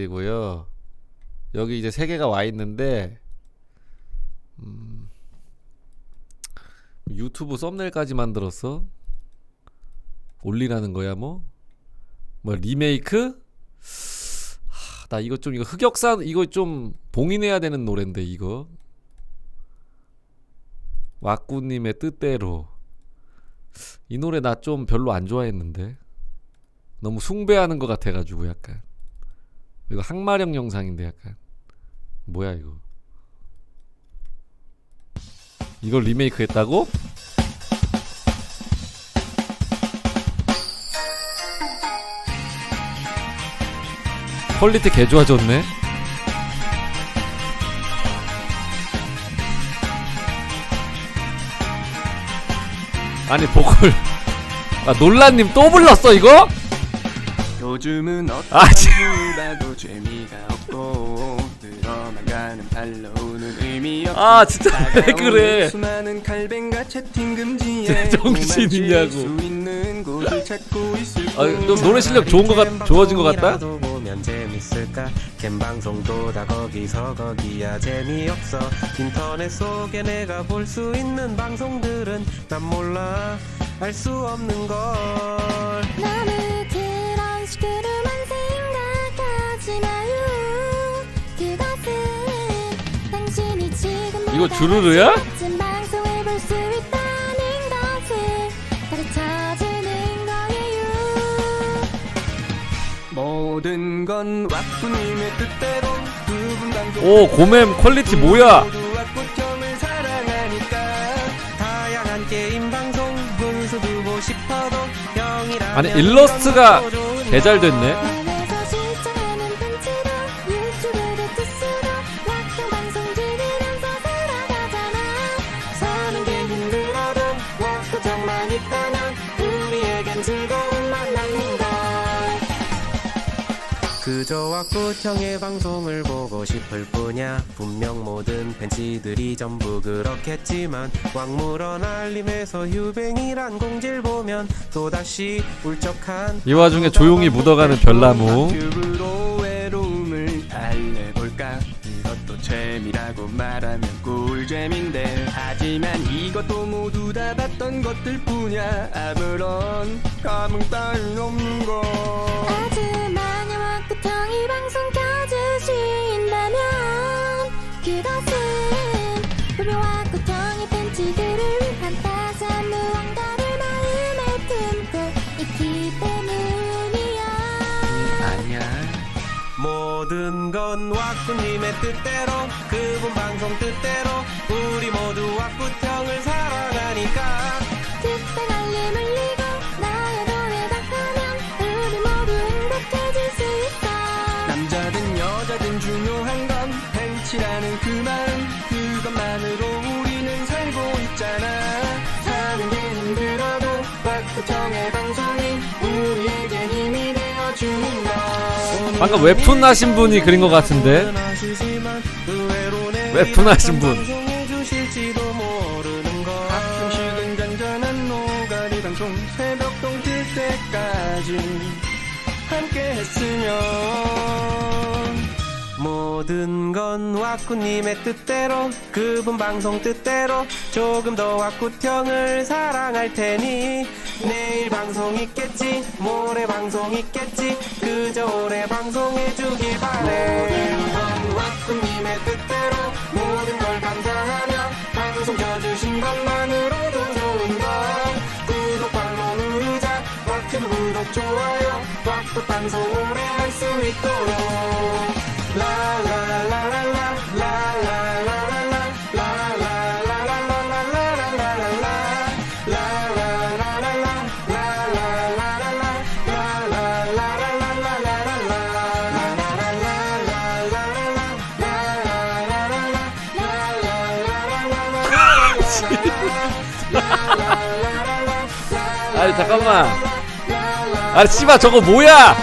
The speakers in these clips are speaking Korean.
그리고요. 여기 이제 세 개가 와 있는데 음, 유튜브 썸네일까지 만들었어. 올리라는 거야 뭐? 뭐 리메이크? 하, 나 이거 좀 이거 흑역사 이거 좀 봉인해야 되는 노랜데 이거. 왁구님의 뜻대로. 이 노래 나 좀 별로 안 좋아했는데. 너무 숭배하는 것 같아가지고 약간 이거 항마력 영상인데 약간 뭐야 이거 이걸 리메이크 했다고? 퀄리티 개 좋아졌네 아니 보컬 아 논란님 또 불렀어 이거? 요즘은 어떤 아, 재미가 없고 들어만 가는 달러오는 의미 없고 아, 진짜 왜 그래? 수많은 칼뱅과 채팅 금지에 정신이냐고. 수 있는 곳을 찾고 있을 아, 너 노래 실력 좋은 거 같, 좋아진 것 같다? 보면 재밌을까 캔 방송도 다 거기서 거기야 재미없어 인터넷 속에 내가 볼 수 있는 방송들은 난 몰라 알 수 없는 걸 이거 주르르야? 모든 건 왁구님의 뜻대로 오 고맴 퀄리티 뭐야? 아니, 일러스트가 개잘 됐네 즐거운 만남인 걸 그저 왁구형의 방송을 보고 싶을 뿐이야. 분명 모든 팬치들이 전부 그렇겠지만 왕물원 알림에서 휴뱅이란 공지를 보면 또다시 울적한 이 와중에 조용히 묻어가는 별나무 재미라고 말하면 꿀잼인데 하지만 이것도 모두 다 봤던 것들 뿐이야. 아무런 감흥 따윈 없는 걸 아주 마녀 왁구통이 방송 켜주신다면 그것은 모든 건 왁구님의 뜻대로 그분 방송 뜻대로 우리 모두 왁구형을 사랑하니까. 그때 알림 울리고 나의 노래가 하면 우리 모두 행복해질 수 있어 남자든 여자든 중요한 건 팬치라는 그 마음 그것만으로 우리는 살고 있잖아. 사는 게 힘들어도 왁구청의 방송 방금 웹툰 하신 분이 그린 것 같은데 웹툰 하신 분. 함께 했으면 모든 건 왁구님의 뜻대로 그분 방송 뜻대로 조금 더 왁구형을 사랑할 테니. 내일 방송 있겠지 모레 방송 있겠지 그저 오래 방송해주길 바래. 모든 건 왁구님의 뜻대로 모든 걸 감사하며 방송 켜주신 것만으로도 좋은 것 구독 발로 누르자 왁구 구독 좋아요 왁구 방송 오래 할 수 있도록 아니 잠깐만 아니 씨발 저거 뭐야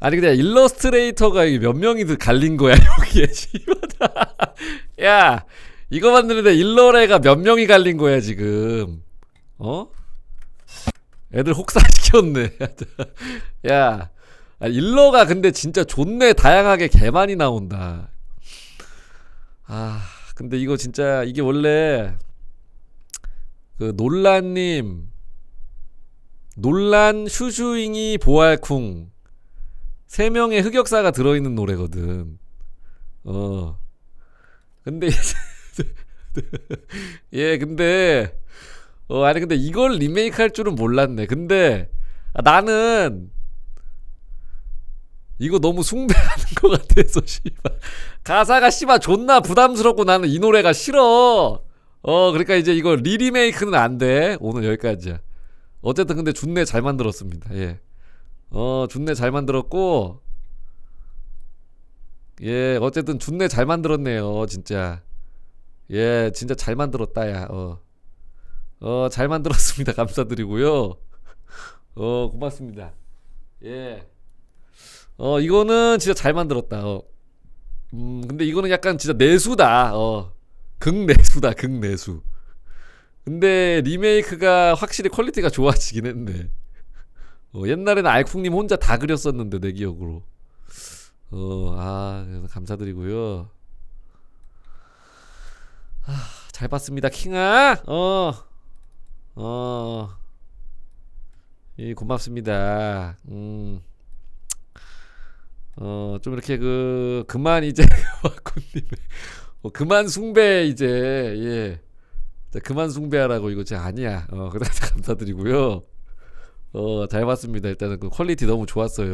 아니 근데 일러스트레이터가 몇 명이 갈린 거야 여기에 씨발 야 이거 만드는데 일러레가 몇 명이 갈린 거야 지금 어? 애들 혹사시켰네. 야, 아, 일러가 근데 진짜 좋네. 다양하게 개 많이 나온다. 아, 근데 이거 진짜 이게 원래 그 논란님, 논란 슈슈잉이 보알쿵 세 명의 흑역사가 들어있는 노래거든. 어. 근데 예, 근데 어 아니 근데 이걸 리메이크 할 줄은 몰랐네. 근데 아, 나는 이거 너무 숭배하는 것 같아서 씨발 가사가 씨발 존나 부담스럽고 나는 이 노래가 싫어. 어 그러니까 이제 이거 리리메이크는 안 돼. 오늘 여기까지야. 어쨌든 근데 준내 잘 만들었습니다. 예. 어 준내 잘 만들었고 예 어쨌든 준내 잘 만들었네요 진짜 예 진짜 잘 만들었다 야어 어, 잘 만들었습니다. 감사드리고요. 어, 고맙습니다. 예. 어, 이거는 진짜 잘 만들었다. 어. 음, 근데 이거는 약간 진짜 내수다. 어. 극내수다. 극내수. 근데 리메이크가 확실히 퀄리티가 좋아지긴 했네. 어, 옛날에는 알쿵님 혼자 다 그렸었는데 내 기억으로. 어, 아, 그래서 감사드리고요. 아, 잘 봤습니다, 킹아. 어. 어, 예, 고맙습니다. 음, 어, 좀 이렇게 그, 그만 이제, 와꾸님의, 어, 그만 숭배 이제, 예. 자, 그만 숭배하라고 이거 진짜 아니야. 어, 그래서 감사드리고요. 어, 잘 봤습니다. 일단은 그 퀄리티 너무 좋았어요.